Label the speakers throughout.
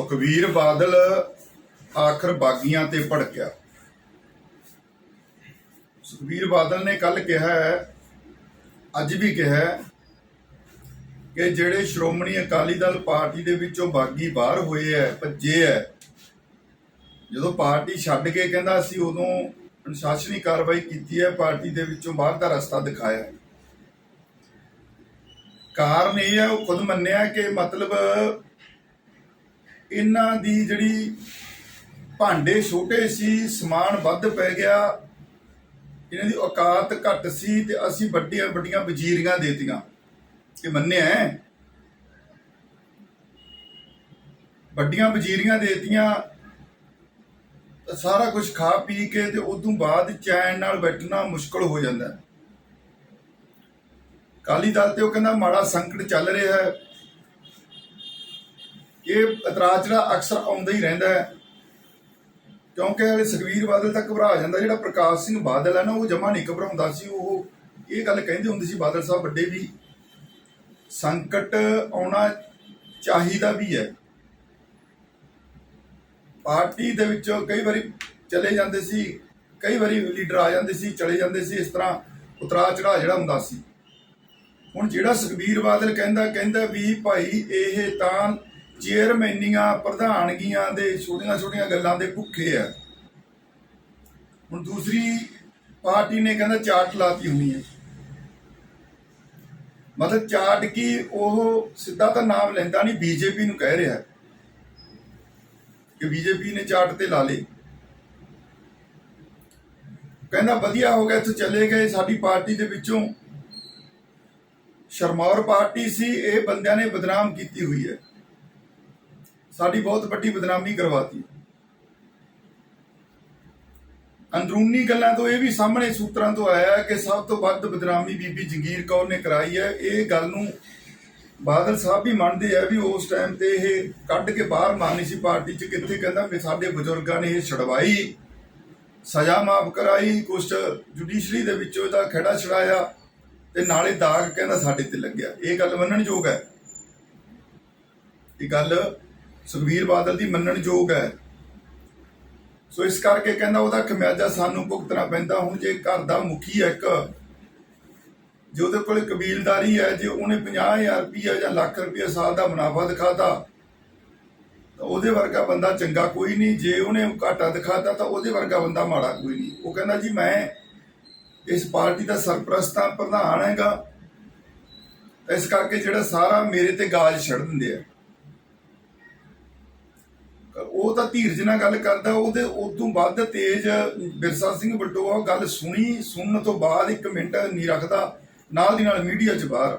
Speaker 1: ਸੁਖਵੀਰ ਬਾਦਲ ਆਖਰ ਬਾਗੀਆਂ ਤੇ ਭੜਕਿਆ। ਸੁਖਵੀਰ ਬਾਦਲ ਨੇ ਕੱਲ ਕਿਹਾ ਹੈ, ਅੱਜ ਵੀ ਕਿਹਾ ਹੈ ਕਿ ਜਿਹੜੇ ਸ਼੍ਰੋਮਣੀ ਅਕਾਲੀ ਦਲ ਪਾਰਟੀ ਦੇ ਵਿੱਚੋਂ ਬਾਗੀ ਬਾਹਰ ਹੋਏ ਐ ਭੱਜੇ ਐ ਜਦੋਂ ਪਾਰਟੀ ਛੱਡ ਕੇ ਕਹਿੰਦਾ ਅਸੀਂ ਉਦੋਂ ਅਨੁਸ਼ਾਸਨੀ ਕਾਰਵਾਈ ਕੀਤੀ ਹੈ, ਪਾਰਟੀ ਦੇ ਵਿੱਚੋਂ ਬਾਹਰ ਦਾ ਰਸਤਾ ਦਿਖਾਇਆ। ਕਾਰਨ ਇਹ ਹੈ, ਉਹ ਖੁਦ ਮੰਨਿਆ ਕਿ ਮਤਲਬ ਇਹਨਾਂ ਦੀ ਜਿਹੜੀ ਭਾਂਡੇ ਛੋਟੇ ਸੀ, ਸਮਾਨ ਵੱਧ ਪੈ ਗਿਆ, ਇਹਨਾਂ ਦੀ ਔਕਾਤ ਘੱਟ ਸੀ ਤੇ ਅਸੀਂ ਵੱਡੀਆਂ ਵੱਡੀਆਂ ਵਜ਼ੀਰੀਆਂ ਦੇਤੀਆਂ। ਇਹ ਮੰਨਿਆ ਹੈ। ਵੱਡੀਆਂ ਵਜ਼ੀਰੀਆਂ ਦੇਤੀਆਂ ਸਾਰਾ ਕੁਝ ਖਾ ਪੀ ਕੇ ਤੇ ਉਦੋਂ ਬਾਅਦ ਚੈਨ ਨਾਲ ਬੈਠਣਾ ਮੁਸ਼ਕਲ ਹੋ ਜਾਂਦਾ ਹੈ। ਕਾਲੀ ਦਲ ਤੇ ਉਹ ਕਹਿੰਦਾ ਮਾੜਾ ਸੰਕਟ ਚੱਲ ਰਿਹਾ ਹੈ। ਇਹ ਇਤਰਾਜ਼ ਜਿਹੜਾ ਅਕਸਰ ਆਉਂਦਾ ਹੀ ਰਹਿੰਦਾ ਹੈ। ਕਿਉਂਕਿ ਹਲੇ ਸੁਖਵੀਰ ਬਾਦਲ ਤਾਂ ਘਬਰਾ ਜਾਂਦਾ, ਜਿਹੜਾ ਪ੍ਰਕਾਸ਼ ਸਿੰਘ ਬਾਦਲ ਹੈ ਨਾ, ਉਹ ਜਮਾ ਨਹੀਂ ਘਬਰਾਉਂਦਾ ਸੀ। ਉਹ ਇਹ ਗੱਲ ਕਹਿੰਦੇ ਹੁੰਦੇ ਸੀ, ਬਾਦਲ ਸਾਹਿਬ ਵੱਡੇ ਵੀ ਸੰਕਟ ਆਉਣਾ ਚਾਹੀਦਾ ਵੀ ਹੈ। ਪਾਰਟੀ ਦੇ ਵਿੱਚੋਂ ਕਈ ਵਾਰੀ ਚਲੇ ਜਾਂਦੇ ਸੀ, ਕਈ ਵਾਰੀ ਲੀਡਰ ਆ ਜਾਂਦੇ ਸੀ, ਚਲੇ ਜਾਂਦੇ ਸੀ, ਇਸ ਤਰ੍ਹਾਂ ਉਤਰਾ ਚੜਾ ਜਿਹੜਾ ਹੁੰਦਾ ਸੀ। ਹੁਣ ਜਿਹੜਾ ਸੁਖਬੀਰ ਬਾਦਲ ਕਹਿੰਦਾ ਕਹਿੰਦਾ ਵੀ ਭਾਈ ਇਹ ਤਾਂ ਚੇਅਰਮੈਨੀਆਂ ਪ੍ਰਧਾਨਗੀਆਂ ਦੇ ਛੋਟੀਆਂ ਛੋਟੀਆਂ ਗੱਲਾਂ ਦੇ ਭੁੱਖੇ ਆ। ਹੁਣ ਦੂਸਰੀ ਪਾਰਟੀ ਨੇ ਕਹਿੰਦਾ ਚਾਰਟ ਲਾਤੀ ਹੋਣੀ ਹੈ ਮਤਲਬ ਚਾਰਟ ਕੀ ਉਹ ਸਿੱਧਾ ਤਾਂ ਨਾਮ ਲੈਂਦਾ ਨਹੀਂ, ਬੀਜੇਪੀ ਨੂੰ ਕਹਿ ਰਿਹਾ। ਹੈ ਕਿ ਬੀਜੇਪੀ ਨੇ ਚਾਰਟ ਤੇ ਲਾ ਲੇ ਕਹਿੰਦਾ ਵਧੀਆ ਹੋ ਗਿਆ, ਇੱਥੇ ਚਲੇ ਗਏ। ਸਾਡੀ ਪਾਰਟੀ ਦੇ ਵਿੱਚੋਂ ਸ਼ਰਮੌਰ ਪਾਰਟੀ ਸੀ, ਇਹ ਬੰਦਿਆਂ ਨੇ ਬਦਨਾਮ ਕੀਤੀ ਹੋਈ ਹੈ। ਸਾਡੀ ਬਹੁਤ ਵੱਡੀ ਬਦਨਾਮੀ ਕਰਵਾਤੀ। ਅੰਦਰੂਨੀ ਗੱਲਾਂ ਤੋਂ ਇਹ ਵੀ ਸਾਹਮਣੇ ਸੂਤਰਾਂ ਤੋਂ ਆਇਆ ਕਿ ਸਭ ਤੋਂ ਵੱਧ ਬਦਨਾਮੀ ਬੀਬੀ ਜੰਗੀਰ ਕੌਰ ਨੇ ਕਰਾਈ ਹੈ। ਇਹ ਗੱਲ ਨੂੰ ਬਾਦਲ ਸਾਹਿਬ ਵੀ ਮੰਨਦੇ ਆ ਵੀ ਉਸ ਟਾਈਮ ਤੇ ਇਹ ਕੱਢ ਕੇ ਬਾਹਰ ਮਾਰਨੀ ਸੀ ਪਾਰਟੀ 'ਚ, ਕਿੱਥੇ ਕਹਿੰਦਾ ਵੀ ਸਾਡੇ ਬਜ਼ੁਰਗਾਂ ਨੇ ਇਹ ਛਡਵਾਈ, ਸਜ਼ਾ ਮਾਫ ਕਰਾਈ, ਕੁਛ ਜੁਡੀਸ਼ਰੀ ਦੇ ਵਿੱਚੋਂ ਇਹਦਾ ਖੜਾ ਛੜਾਇਆ ਤੇ ਨਾਲੇ ਦਾਗ ਕਹਿੰਦਾ ਸਾਡੇ ਤੇ ਲੱਗਿਆ। ਇਹ ਗੱਲ ਮੰਨਣਯੋਗ ਹੈ। ਇਹ ਗੱਲ ਸੁਖਬੀਰ ਬਾਦਲ ਦੀ ਮੰਨਣਯੋਗ ਹੈ। ਸੋ ਇਸ ਕਰਕੇ ਕਹਿੰਦਾ ਉਹਦਾ ਖਮਿਆਜਾ ਸਾਨੂੰ ਭੁਗਤਣਾ ਪੈਂਦਾ। ਹੁਣ ਜੇ ਘਰ ਦਾ ਮੁਖੀ ਹੈ ਇੱਕ, ਜੇ ਉਹਦੇ ਕੋਲ ਕਬੀਲਦਾਰੀ ਹੈ, ਜੇ ਉਹਨੇ 50000 ਰੁਪਇਆ ਜਾਂ ਲੱਖ ਰੁਪਇਆ ਸਾਲ ਦਾ ਮੁਨਾਫਾ ਦਿਖਾਤਾ, ਤਾਂ ਉਹਦੇ ਵਰਗਾ ਬੰਦਾ ਚੰਗਾ ਕੋਈ ਨਹੀਂ। ਜੇ ਉਹਨੇ ਘਾਟਾ ਦਿਖਾਤਾ, ਤਾਂ ਉਹਦੇ ਵਰਗਾ ਬੰਦਾ ਮਾੜਾ ਕੋਈ ਨਹੀਂ। ਉਹ ਕਹਿੰਦਾ ਜੀ, ਮੈਂ ਇਸ ਪਾਰਟੀ ਦਾ ਸਰਪ੍ਰਸਤਾਂ ਪ੍ਰਧਾਨ ਹੈਗਾ। ਇਸ ਕਰਕੇ ਜਿਹੜਾ ਸਾਰਾ ਮੇਰੇ ਤੇ ਗਾਜ ਛੱਡ ਦਿੰਦੇ ਆ। ਉਹ ਤਾਂ ਧੀਰਜ ਨਾਲ ਗੱਲ ਕਰਦਾ, ਉਹਦੇ ਉਦੋਂ ਵੱਧ ਤੇਜ਼ ਬਿਰਸਾ ਸਿੰਘ ਬਟੋਆ ਗੱਲ ਸੁਣੀ, ਸੁਣਨ ਤੋਂ ਬਾਅਦ ਇੱਕ ਮਿੰਟ ਨਹੀਂ ਰੱਖਦਾ, ਨਾਲ ਦੀ ਨਾਲ ਮੀਡੀਆ 'ਚ ਬਾਹਰ।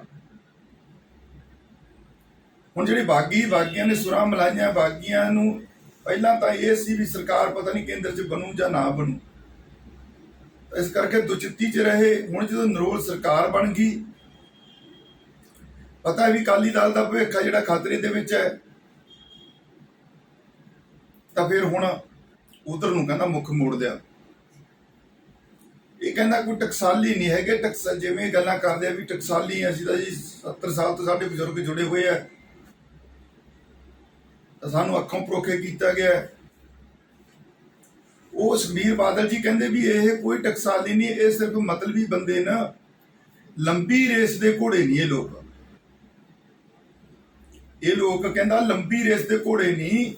Speaker 1: ਹੁਣ ਜਿਹੜੇ ਬਾਗੀ, ਬਾਗੀਆਂ ਨੇ ਸੁਰਾਂ ਮਲਾਈਆਂ, ਬਾਗੀਆਂ ਨੂੰ ਪਹਿਲਾਂ ਤਾਂ ਇਹ ਸੀ ਵੀ ਸਰਕਾਰ ਪਤਾ ਨਹੀਂ ਕੇਂਦਰ 'ਚ ਬਣੂ ਜਾਂ ਨਾ ਬਣੂ। ਇਸ ਕਰਕੇ ਦੁਚਿੱਤੀ 'ਚ ਰਹੇ, ਹੁਣ ਜਦੋਂ ਨਰੋਲ ਸਰਕਾਰ ਬਣ ਗਈ, ਪਤਾ ਵੀ ਕਾਲੀ ਦਲ ਦਾ ਭਵਿੱਖ ਜਿਹੜਾ ਖਤਰੇ ਦੇ ਵਿੱਚ ਹੈ। ਤਾਂ ਫਿਰ ਹੁਣ ਉਧਰ ਨੂੰ ਕਹਿੰਦਾ ਮੁੱਖ ਮੋੜ ਦਿਆ। ਇਹ ਕਹਿੰਦਾ ਕੋਈ ਟਕਸਾਲੀ ਨਹੀਂ ਹੈਗੇ ਟਕਸ ਜਿਵੇਂ ਗੱਲਾਂ ਕਰਦੇ ਆ ਵੀ ਟਕਸਾਲੀ ਆ, ਅਸੀਂ ਤਾਂ ਜੀ 70 ਸਾਲ ਤੋਂ ਸਾਡੇ ਬਜ਼ੁਰਗ ਜੁੜੇ ਹੋਏ ਆ। ਤਾਂ ਸਾਨੂੰ ਅੱਖੋਂ ਪਰੋਖੇ ਕੀਤਾ ਗਿਆ। ਉਹ ਸੁਖਬੀਰ ਬਾਦਲ ਜੀ ਕਹਿੰਦੇ ਵੀ ਇਹ ਕੋਈ ਟਕਸਾਲੀ ਨਹੀਂ ਇਹ ਸਿਰਫ ਮਤਲਬੀ ਬੰਦੇ ਨਾ। ਲੰਬੀ ਰੇਸ ਦੇ ਘੋੜੇ ਨਹੀਂ ਇਹ ਲੋਕ। ਇਹ ਲੋਕ ਕਹਿੰਦਾ ਲੰਬੀ ਰੇਸ ਦੇ ਘੋੜੇ ਨਹੀਂ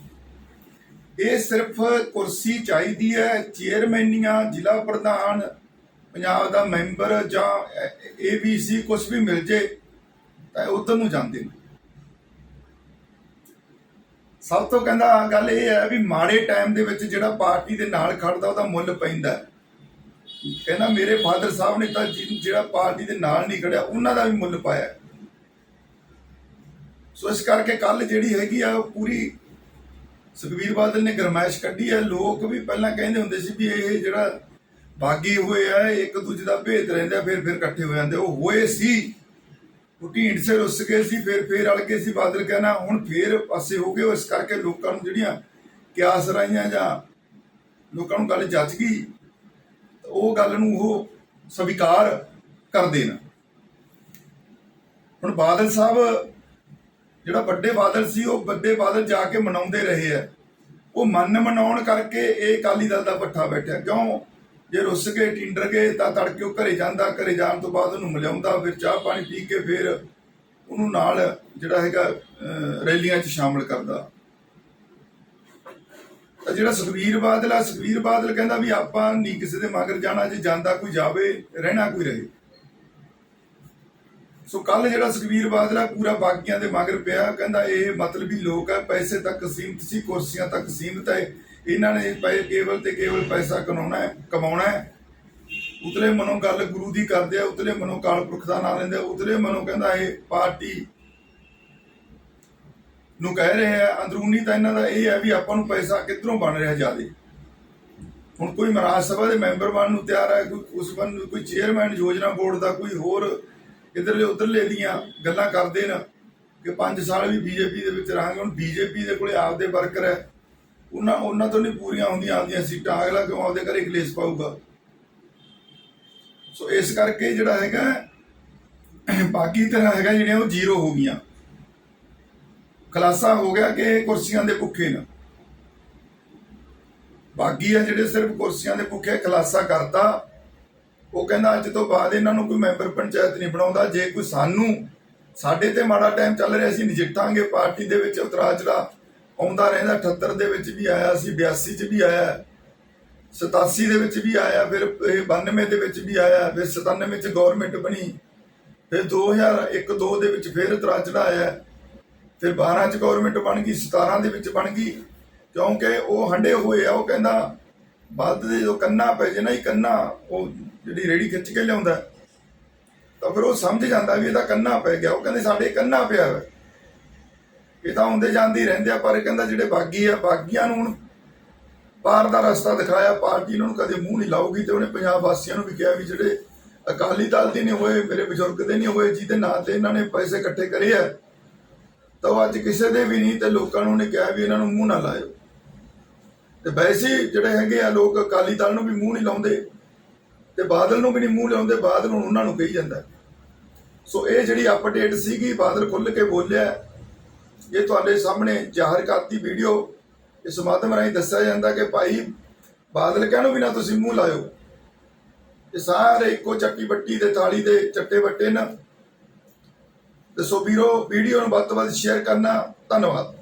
Speaker 1: ਇਹ ਸਿਰਫ ਕੁਰਸੀ ਚਾਹੀਦੀ ਹੈ ਚੇਅਰਮੈਨੀਆਂ ਜ਼ਿਲ੍ਹਾ ਪ੍ਰਧਾਨ, ਪੰਜਾਬ ਦਾ ਮੈਂਬਰ ਜਾਂ ਏਬੀਸੀ ਕੁਝ ਵੀ ਮਿਲ ਜੇ, ਤਾਂ ਉਧਰ ਨੂੰ ਜਾਂਦੇ ਨੇ। ਸਭ ਤੋਂ ਕਹਿੰਦਾ ਗੱਲ ਇਹ ਹੈ ਵੀ ਮਾੜੇ ਟਾਈਮ ਦੇ ਵਿੱਚ ਜਿਹੜਾ ਪਾਰਟੀ ਦੇ ਨਾਲ ਖੜਦਾ, ਉਹਦਾ ਮੁੱਲ ਪੈਂਦਾ ਕਹਿੰਦਾ ਮੇਰੇ ਫਾਦਰ ਸਾਹਿਬ ਨੇ ਤਾਂ ਜਿਹੜਾ ਪਾਰਟੀ ਦੇ ਨਾਲ ਨਹੀਂ ਖੜਿਆ, ਉਹਨਾਂ ਦਾ ਵੀ ਮੁੱਲ ਪਾਇਆ ਸੋ ਇਸ ਕਰਕੇ ਕੱਲ ਜਿਹੜੀ ਹੈਗੀ ਆ, ਉਹ ਪੂਰੀ ਸੁਖਬੀਰ ਬਾਦਲ ਨੇ ਗਰਮਾਇਸ਼ ਕੱਢੀ ਹੈ। ਲੋਕ ਵੀ ਪਹਿਲਾਂ ਕਹਿੰਦੇ ਹੁੰਦੇ ਸੀ ਵੀ ਇਹ ਜਿਹੜਾ ਬਾਗੀ ਹੋਏ ਆ ਇੱਕ ਦੂਜੇ ਦਾ ਭੇਤ ਰਹਿੰਦੇ, ਫਿਰ ਫਿਰ ਇਕੱਠੇ ਹੋ ਜਾਂਦੇ। ਉਹ ਹੋਏ ਸੀ। ਉਹ ਢੀਂਡ ਸੇ ਰੁੱਸ ਗਏ ਸੀ, ਫਿਰ ਫਿਰ ਅੜ ਕੇ ਸੀ ਬਾਦਲ ਕਹਿਣਾ, ਹੁਣ ਫਿਰ ਪਾਸੇ ਹੋ ਗਏ ਇਸ ਕਰਕੇ ਲੋਕਾਂ ਨੂੰ ਜਿਹੜੀਆਂ ਕਿਆਸ ਰਾਈਆਂ ਜਾਂ ਲੋਕਾਂ ਨੂੰ ਗੱਲ ਜੱਜ ਗਈ ਉਹ ਗੱਲ ਨੂੰ ਉਹ ਸਵੀਕਾਰ ਕਰਦੇ ਨੇ ਹੁਣ ਬਾਦਲ ਸਾਹਿਬ ਜਿਹੜਾ ਵੱਡੇ ਬਾਦਲ ਸੀ, ਉਹ ਵੱਡੇ ਬਾਦਲ ਜਾ ਕੇ ਮਨਾਉਂਦੇ ਰਹੇ ਆ। ਉਹ ਮਨ ਮਨਾਉਣ ਕਰਕੇ ਇਹ ਅਕਾਲੀ ਦਲ ਦਾ ਪੱਠਾ ਬੈਠਿਆ। ਕਿਉਂ? ਜੇ ਰੁੱਸ ਕੇ, ਟਿੰਡਰ ਗਏ ਤਾਂ ਤੜਕੇ ਉਹ ਘਰੇ ਜਾਂਦਾ, ਘਰੇ ਜਾਣ ਤੋਂ ਬਾਅਦ ਉਹਨੂੰ ਮਿਲਾਉਂਦਾ, ਫਿਰ ਚਾਹ ਪਾਣੀ ਪੀ ਕੇ ਫਿਰ ਉਹਨੂੰ ਨਾਲ ਜਿਹੜਾ ਹੈਗਾ ਰੈਲੀਆਂ 'ਚ ਸ਼ਾਮਲ ਕਰਦਾ। ਤਾਂ ਜਿਹੜਾ ਸੁਖਬੀਰ ਬਾਦਲ ਆ, ਸੁਖਬੀਰ ਬਾਦਲ ਕਹਿੰਦਾ ਵੀ ਆਪਾਂ ਨਹੀਂ ਕਿਸੇ ਦੇ ਮਗਰ ਜਾਣਾ, ਜੇ ਜਾਂਦਾ ਕੋਈ ਜਾਵੇ, ਰਹਿਣਾ ਕੋਈ ਰਹੇ। ਸੋ ਕੱਲ ਜਿਹੜਾ ਸੁਖਬੀਰ ਬਾਦਲ ਆ, ਪੂਰਾ ਬਾਕੀਆਂ ਦੇ ਮਗਰ ਪਿਆ, ਕਹਿੰਦਾ ਇਹ ਮਤਲਬੀ ਲੋਕ ਆ, ਪੈਸੇ ਤੱਕ ਸੀਮਿਤ ਸੀ, ਕੁਰਸੀਆਂ ਤੱਕ ਸੀਮਿਤ ਹੈ। ਇਹਨਾਂ ਨੇ ਪਏ ਕੇਵਲ ਤੇ ਕੇਵਲ ਪੈਸਾ ਕਮਾਉਣਾ ਹੈ ਕਮਾਉਣਾ ਹੈ। ਉਤਲੇ ਮਨੋਂ ਗੱਲ ਗੁਰੂ ਦੀ ਕਰਦੇ ਆ, ਉਤਲੇ ਮਨੋਂ ਕਾਲ ਪੁਰਖ ਦਾ ਨਾਮ ਲੈਂਦੇ ਉਤਲੇ ਮਨੋਂ ਕਹਿੰਦਾ ਇਹ ਪਾਰਟੀ ਨੂੰ ਕਹਿ ਰਹੇ ਆ, ਅੰਦਰੂਨੀ ਤਾਂ ਇਹਨਾਂ ਦਾ ਇਹ ਹੈ ਵੀ ਆਪਾਂ ਨੂੰ ਪੈਸਾ ਕਿੱਧਰੋਂ ਬਣ ਰਿਹਾ ਜਿਆਦੇ। ਹੁਣ ਕੋਈ ਮਹਾਰਾਜ ਸਭਾ ਦੇ ਮੈਂਬਰ ਬਣਨ ਨੂੰ ਤਿਆਰ ਹੈ ਕੋਈ ਉਸ ਬਣ ਕੋਈ ਚੇਅਰਮੈਨ ਯੋਜਨਾ ਬੋਰਡ ਦਾ, ਕੋਈ ਹੋਰ ਇਧਰਲੇ ਉਧਰਲੇ ਦੀਆਂ ਗੱਲਾਂ ਕਰਦੇ ਨੇ ਕਿ 5 ਸਾਲ ਵੀ ਬੀਜੇਪੀ ਦੇ ਵਿੱਚ ਰਹਾਂਗੇ, ਹੁਣ ਬੀਜੇਪੀ ਦੇ ਕੋਲੇ ਆਪਦੇ ਵਰਕਰ ਹੈ। ਉਹਨਾਂ ਉਹਨਾਂ ਤੋਂ ਨਹੀਂ ਪੂਰੀਆਂ ਹੁੰਦੀਆਂ ਆਉਂਦੀਆਂ ਸੀਟਾਂ। ਅਗਲਾ ਕਿਉਂ ਆਪਦੇ ਘਰੇ ਕਲੇਸ਼ ਪਾਊਗਾ? ਸੋ ਇਸ ਕਰਕੇ ਜਿਹੜਾ ਹੈਗਾ, ਬਾਕੀ ਤਰ੍ਹਾਂ ਹੈਗਾ ਜਿਹੜੀਆਂ ਉਹ ਜ਼ੀਰੋ ਹੋ ਗਈਆਂ। ਖਲਾਸਾ ਹੋ ਗਿਆ ਕਿ ਕੁਰਸੀਆਂ ਦੇ ਭੁੱਖੇ ਨੇ। ਬਾਗੀ ਆ ਜਿਹੜੇ ਸਿਰਫ ਕੁਰਸੀਆਂ ਦੇ ਭੁੱਖੇ ਖਲਾਸਾ ਕਰਤਾ ਉਹ ਕਹਿੰਦਾ ਅੱਜ ਤੋਂ ਬਾਅਦ ਇਹਨਾਂ ਨੂੰ ਕੋਈ ਮੈਂਬਰ ਪੰਚਾਇਤ ਨਹੀਂ ਬਣਾਉਂਦਾ। ਜੇ ਕੋਈ ਸਾਨੂੰ ਸਾਡੇ ਤੇ ਮਾੜਾ ਟਾਈਮ ਚੱਲ ਰਿਹਾ ਸੀ ਨਜਿੱਠਾਂਗੇ। ਪਾਰਟੀ ਦੇ ਵਿੱਚ ਉਤਰਾ ਚੜਾ ਆਉਂਦਾ ਰਹਿੰਦਾ। 78 ਦੇ ਵਿੱਚ ਵੀ ਆਇਆ ਸੀ 82 ਚ ਵੀ ਆਇਆ। 87 ਦੇ ਵਿੱਚ ਵੀ ਆਇਆ, ਫਿਰ ਇਹ 92 ਦੇ ਵਿੱਚ ਵੀ ਆਇਆ, ਫਿਰ 97 ਚ ਗਵਰਨਮੈਂਟ ਬਣੀ। ਫਿਰ 2001 2 ਦੇ ਵਿੱਚ ਫਿਰ ਉਤਰਾ ਚੜਾ ਆਇਆ ਫਿਰ 12 ਚ ਗਵਰਨਮੈਂਟ ਬਣ ਗਈ 17 ਦੇ ਵਿੱਚ ਬਣ ਗਈ। ਕਿਉਂਕਿ ਉਹ ਹੰਡੇ ਹੋਏ ਆ, ਉਹ ਕਹਿੰਦਾ ਵੱਧ ਦੇ ਜੋ ਕੰਨਾ ਪੈ ਜੇ ਨਾ ਇਹ ਕੰਨਾ, ਉਹ ਜਿਹੜੀ ਰੇੜੀ ਖਿੱਚ ਕੇ ਲਿਆਉਂਦਾ, ਤਾਂ ਫਿਰ ਉਹ ਸਮਝ ਜਾਂਦਾ ਵੀ ਇਹਦਾ ਕੰਨਾ ਪੈ ਗਿਆ। ਉਹ ਕਹਿੰਦੇ ਸਾਡੇ ਕੰਨਾ ਪਿਆ ਹੋਇਆ। ਇਹ ਤਾਂ ਆਉਂਦੇ ਜਾਂਦੇ ਰਹਿੰਦੇ ਆ, ਪਰ ਇਹ ਕਹਿੰਦਾ ਜਿਹੜੇ ਬਾਗੀ ਆ, ਬਾਗੀਆਂ ਨੂੰ ਹੁਣ ਪਾਰ ਦਾ ਰਸਤਾ ਦਿਖਾਇਆ ਪਾਰਟੀ ਇਹਨਾਂ ਨੂੰ ਕਦੇ ਮੂੰਹ ਨਹੀਂ ਲਾਊਗੀ ਤੇ ਉਹਨੇ ਪੰਜਾਬ ਵਾਸੀਆਂ ਨੂੰ ਵੀ ਕਿਹਾ ਵੀ ਜਿਹੜੇ ਅਕਾਲੀ ਦਲ ਦੇ ਨਹੀਂ ਹੋਏ, ਮੇਰੇ ਬਜ਼ੁਰਗ ਦੇ ਨਹੀਂ ਹੋਏ, ਜਿਹਦੇ ਨਾਂ ਤੇ ਇਹਨਾਂ ਨੇ ਪੈਸੇ ਇਕੱਠੇ ਕਰੇ ਆ, ਤਾਂ ਉਹ ਅੱਜ ਕਿਸੇ ਦੇ ਵੀ ਨਹੀਂ ਤੇ ਲੋਕਾਂ ਨੂੰ ਉਹਨੇ ਕਿਹਾ ਵੀ ਇਹਨਾਂ ਨੂੰ ਮੂੰਹ ਨਾ ਲਾਇਓ। ਤੇ ਵੈਸੇ ਹੀ ਜਿਹੜੇ ਹੈਗੇ ਆ ਲੋਕ ਅਕਾਲੀ ਦਲ ਨੂੰ ਵੀ ਮੂੰਹ ਨਹੀਂ ਲਾਉਂਦੇ ਤੇ ਬਾਦਲ ਨੂੰ ਵੀ ਨਹੀਂ ਮੂੰਹ ਲਾਉਂਦੇ, ਬਾਦਲ ਹੁਣ ਉਹਨਾਂ ਨੂੰ ਕਹੀ ਜਾਂਦਾ। ਸੋ ਇਹ ਜਿਹੜੀ ਅਪਡੇਟ ਸੀਗੀ, ਬਾਦਲ ਖੁੱਲ ਕੇ ਬੋਲਿਆ, ਇਹ ਤੁਹਾਡੇ ਸਾਹਮਣੇ ਜ਼ਾਹਰ ਕਰਤੀ ਵੀਡੀਓ ਇਸ ਮਾਧਿਅਮ ਰਾਹੀਂ ਦੱਸਿਆ ਜਾਂਦਾ ਕਿ ਭਾਈ ਬਾਦਲ ਕਹਿਣੋ ਵੀ ਨਾ ਤੁਸੀਂ ਮੂੰਹ ਲਾਇਓ। ਇਹ ਸਾਰੇ ਇੱਕੋ ਚੱਕੀ ਬੱਟੀ ਦੇ, ਥਾਲੀ ਦੇ ਚੱਟੇ ਬੱਟੇ ਨਾ। ਦੱਸੋ ਵੀਰੋ ਵੀਡੀਓ ਨੂੰ ਵੱਧ ਤੋਂ ਵੱਧ ਸ਼ੇਅਰ ਕਰਨਾ। ਧੰਨਵਾਦ।